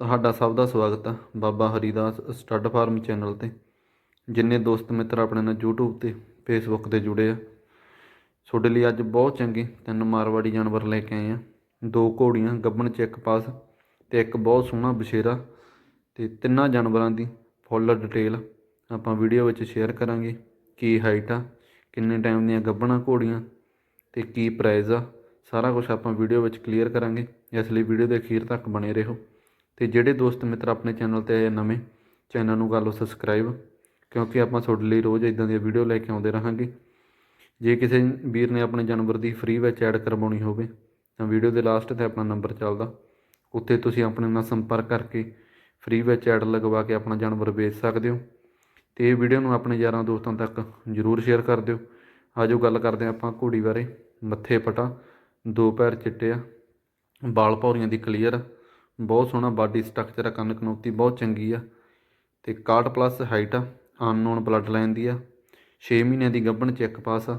ਤੁਹਾਡਾ ਸਭ ਦਾ ਸਵਾਗਤ ਹੈ Baba Haridas stud farm channel ਤੇ। ਜਿੰਨੇ ਦੋਸਤ ਮਿੱਤਰ ਆਪਣੇ ਨਾਲ YouTube ਤੇ, Facebook ਤੇ ਜੁੜੇ ਆ। ਤੁਹਾਡੇ ਲਈ ਅੱਜ ਬਹੁਤ ਚੰਗੇ ਤਿੰਨ ਮਾਰਵਾੜੀ ਜਾਨਵਰ ਲੈ ਕੇ ਆਏ ਆ। ਦੋ ਘੋੜੀਆਂ, ਗੱਬਣ ਚੈੱਕ ਪਾਸ ਤੇ ਇੱਕ ਬਹੁਤ ਸੋਹਣਾ ਬਸ਼ੇਰਾ ਤੇ ਤਿੰਨਾਂ ਜਾਨਵਰਾਂ ਦੀ ਫੁੱਲ ਡਿਟੇਲ ਆਪਾਂ ਵੀਡੀਓ ਵਿੱਚ ਸ਼ੇਅਰ ਕਰਾਂਗੇ। ਕੀ ਹਾਈਟ ਆ, ਕਿੰਨੇ ਟਾਈਮ ਦੀਆਂ ਗੱਬਣਾ ਘੋੜੀਆਂ ਤੇ ਕੀ ਪ੍ਰਾਈਸ ਆ, ਸਾਰਾ ਕੁਝ ਆਪਾਂ ਵੀਡੀਓ ਵਿੱਚ ਕਲੀਅਰ ਕਰਾਂਗੇ। ਇਸ ਲਈ ਵੀਡੀਓ ਦੇ ਅਖੀਰ ਤੱਕ ਬਣੇ ਰਹੋ। ਤੇ ਜਿਹੜੇ ਦੋਸਤ ਮਿੱਤਰ ਆਪਣੇ ਚੈਨਲ ਤੇ ਆਏ ਨਵੇਂ, ਚੈਨਲ ਨੂੰ ਕਰ ਲਓ ਸਬਸਕ੍ਰਾਈਬ ਕਿਉਂਕਿ ਆਪਾਂ ਤੁਹਾਡੇ ਲਈ ਰੋਜ਼ ਇਦਾਂ ਦੀਆਂ ਵੀਡੀਓ ਲੈ ਕੇ ਆਉਂਦੇ ਰਹਾਂਗੇ। ਜੇ ਕਿਸੇ ਵੀਰ ਨੇ ਆਪਣੇ ਜਾਨਵਰ ਦੀ ਫ੍ਰੀ ਵਿੱਚ ਐਡ ਕਰਵਾਉਣੀ ਹੋਵੇ, ਤਾਂ ਵੀਡੀਓ ਦੇ ਲਾਸਟ ਤੇ ਆਪਣਾ ਨੰਬਰ ਚੱਲਦਾ। ਉੱਥੇ ਤੁਸੀਂ ਆਪਣੇ ਨਾਲ ਸੰਪਰਕ ਕਰਕੇ ਫ੍ਰੀ ਵਿੱਚ ਐਡ ਲਗਵਾ ਕੇ ਆਪਣਾ ਜਾਨਵਰ ਵੇਚ ਸਕਦੇ ਹੋ। ਤੇ ਇਹ ਵੀਡੀਓ ਨੂੰ ਆਪਣੇ ਯਾਰਾਂ ਦੋਸਤਾਂ ਤੱਕ ਜਰੂਰ ਸ਼ੇਅਰ ਕਰ ਦਿਓ। ਆਜੋ ਗੱਲ ਕਰਦੇ ਹਾਂ ਆਪਾਂ ਘੋੜੀ ਬਾਰੇ। ਮੱਥੇ ਪਟਾ, ਦੋ ਪੈਰ ਚਿੱਟੇ ਆ, ਵਾਲ ਭੌਰੀਆਂ ਦੀ ਕਲੀਅਰ ਬਹੁਤ ਸੋਹਣਾ ਬਾਡੀ ਸਟਰਕਚਰ ਆ ਕੰਨ ਕਨੋਤੀ ਬਹੁਤ ਚੰਗੀ ਆ। ਤੇ 61 ਪਲੱਸ ਹਾਈਟ ਆ, ਅਨਨੋਨ ਬਲੱਡ ਲਾਈਨ ਦੀ ਆ। 6 ਮਹੀਨਿਆਂ ਦੀ ਗੱਭਣ ਚੈੱਕ ਪਾਸ ਆ,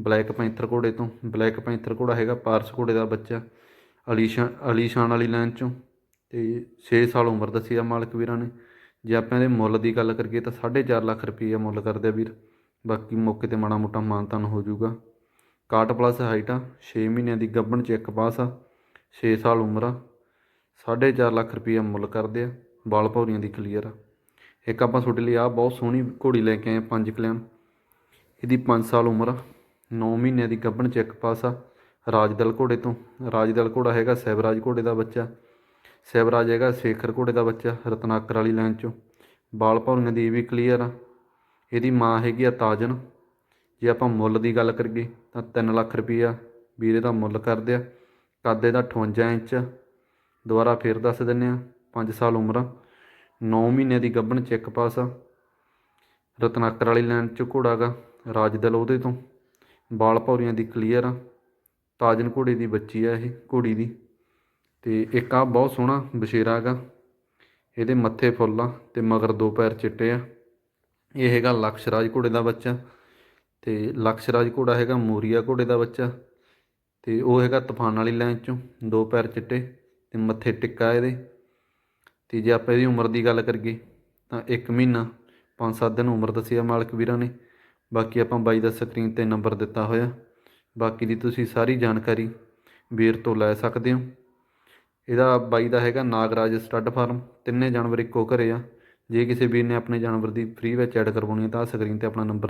ਬਲੈਕ ਪੈਂਥਰ ਘੋੜੇ ਤੋਂ। ਬਲੈਕ ਪੈਂਥਰ ਘੋੜਾ ਹੈਗਾ ਪਾਰਸ ਘੋੜੇ ਦਾ ਬੱਚਾ, ਅਲੀਸ਼ਾਨ ਅਲੀਸ਼ਾਨ ਵਾਲੀ ਲਾਈਨ ਚੋਂ। ਤੇ 6 ਸਾਲ ਉਮਰ ਦੱਸੀ ਆ ਮਾਲਕ ਵੀਰਾਂ ਨੇ। ਜੇ ਆਪਾਂ ਇਹਦੇ ਮੁੱਲ ਦੀ ਗੱਲ ਕਰੀਏ ਤਾਂ 4.5 ਲੱਖ ਰੁਪਏ ਮੁੱਲ ਕਰਦੇ ਆ ਵੀਰ। ਬਾਕੀ ਮੌਕੇ ਤੇ ਮਾੜਾ ਮੋਟਾ ਮਾਨਤਾਨ ਹੋ ਜਾਊਗਾ। 61 ਪਲੱਸ ਹਾਈਟ ਆ 6 ਮਹੀਨਿਆਂ ਦੀ ਗੱਭਣ ਚੈੱਕ ਪਾਸ ਆ 6 ਸਾਲ ਉਮਰ ਆ। 4.5 ਲੱਖ ਰੁਪਈਆ ਮੁੱਲ ਕਰਦੇ ਆ, ਬਾਲ ਭੌਰੀਆਂ ਦੀ ਕਲੀਅਰ ਆ। ਇੱਕ ਆਪਾਂ ਤੁਹਾਡੇ ਲਈ ਆ ਬਹੁਤ ਸੋਹਣੀ ਘੋੜੀ ਲੈ ਕੇ ਆਏ ਪੰਜ ਕਲਿਆਣ ਇਹਦੀ 5 ਸਾਲ ਉਮਰ ਆ 9 ਮਹੀਨਿਆਂ ਦੀ ਗੱਭਣ ਚੈੱਕ ਪਾਸ ਆ, ਰਾਜਦਲ ਘੋੜੇ ਤੋਂ। ਰਾਜਦਲ ਘੋੜਾ ਹੈਗਾ ਸਹਿਬਰਾਜ ਘੋੜੇ ਦਾ ਬੱਚਾ। ਸਹਿਬਰਾਜ ਹੈਗਾ ਸੇਖਰ ਘੋੜੇ ਦਾ ਬੱਚਾ, ਰਤਨਾਕਰ ਵਾਲੀ ਲਾਈਨ ਚੋਂ। ਬਾਲ ਭੌਰੀਆਂ ਦੀ ਇਹ ਵੀ ਕਲੀਅਰ ਆ। ਇਹਦੀ ਮਾਂ ਹੈਗੀ ਆ ਤਾਜਨ। ਜੇ ਆਪਾਂ ਮੁੱਲ ਦੀ ਗੱਲ ਕਰੀਏ ਤਾਂ 3 ਲੱਖ ਰੁਪਈਆ ਵੀਰੇ ਦਾ ਮੁੱਲ ਕਰਦੇ ਆ। ਕਾਦੇ ਦਾ 58 ਇੰਚ ਆ। ਦੁਬਾਰਾ ਫੇਰ ਦੱਸ ਦਿੰਨੇ ਆ 5 ਸਾਲ ਉਮਰ ਆ 9 ਮਹੀਨੇ ਦੀ ਗੱਭਣ ਚੈੱਕ ਪਾਸ ਆ ਰਤਨਾਕਰ ਵਾਲੀ ਲਾਈਨ ਚ ਘੋੜਾ ਗਾ, ਰਾਜਦਲ ਉਹਦੇ ਤੋਂ, ਬਾਲ ਭੌਰੀਆਂ ਦੀ ਕਲੀਅਰ ਆ, ਤਾਜਨ ਘੋੜੇ ਦੀ ਬੱਚੀ ਆ ਇਹ, ਘੋੜੀ ਦੀ, ਤੇ ਇੱਕ ਆ ਬਹੁਤ ਸੋਹਣਾ ਬਸ਼ੇਰਾ ਗਾ, ਇਹਦੇ ਮੱਥੇ ਫੁੱਲ ਆ ਤੇ ਮਗਰ ਦੋ ਪੈਰ ਚਿੱਟੇ ਆ, ਇਹ ਹੈਗਾ ਲਕਸ਼ਰਾਜ ਘੋੜੇ ਦਾ ਬੱਚਾ, ਤੇ ਲਕਸ਼ਰਾਜ ਘੋੜਾ ਹੈਗਾ ਮੂਰੀਆ ਘੋੜੇ ਦਾ ਬੱਚਾ, ਤੇ ਉਹ ਹੈਗਾ ਤੂਫਾਨ ਵਾਲੀ ਲਾਈਨ ਚੋਂ, ਦੋ ਪੈਰ ਚਿੱਟੇ ਤੇ ਮੱਥੇ ਟਿੱਕਾ ਇਹਦੇ। ਤੇ ਜੇ ਆਪਾਂ ਇਹਦੀ ਉਮਰ ਦੀ ਗੱਲ ਕਰੀਏ ਤਾਂ 1 ਮਹੀਨਾ 5-7 ਦਿਨ ਉਮਰ ਦੱਸੀ ਆ ਮਾਲਕ ਵੀਰਾਂ ਨੇ। ਬਾਕੀ ਆਪਾਂ ਬਾਈ ਦਾ ਸਕਰੀਨ ਤੇ ਨੰਬਰ ਦਿੱਤਾ ਹੋਇਆ। ਬਾਕੀ ਦੀ ਤੁਸੀਂ ਸਾਰੀ ਜਾਣਕਾਰੀ ਵੀਰ ਤੋਂ ਲੈ ਸਕਦੇ ਹੋ। ਇਹਦਾ ਬਾਈ ਦਾ ਹੈਗਾ ਨਾਗਰਾਜ ਸਟੱਡ ਫਾਰਮ। ਤਿੰਨੇ ਜਾਨਵਰ ਇੱਕੋ ਘਰੇ ਆ। ਜੇ ਕਿਸੇ ਵੀਰ ਨੇ ਆਪਣੇ ਜਾਨਵਰ ਦੀ ਫ੍ਰੀ ਵਿੱਚ ਐਡ ਕਰਵਾਉਣੀ ਹੈ ਤਾਂ ਸਕਰੀਨ ਤੇ ਆਪਣਾ ਨੰਬਰ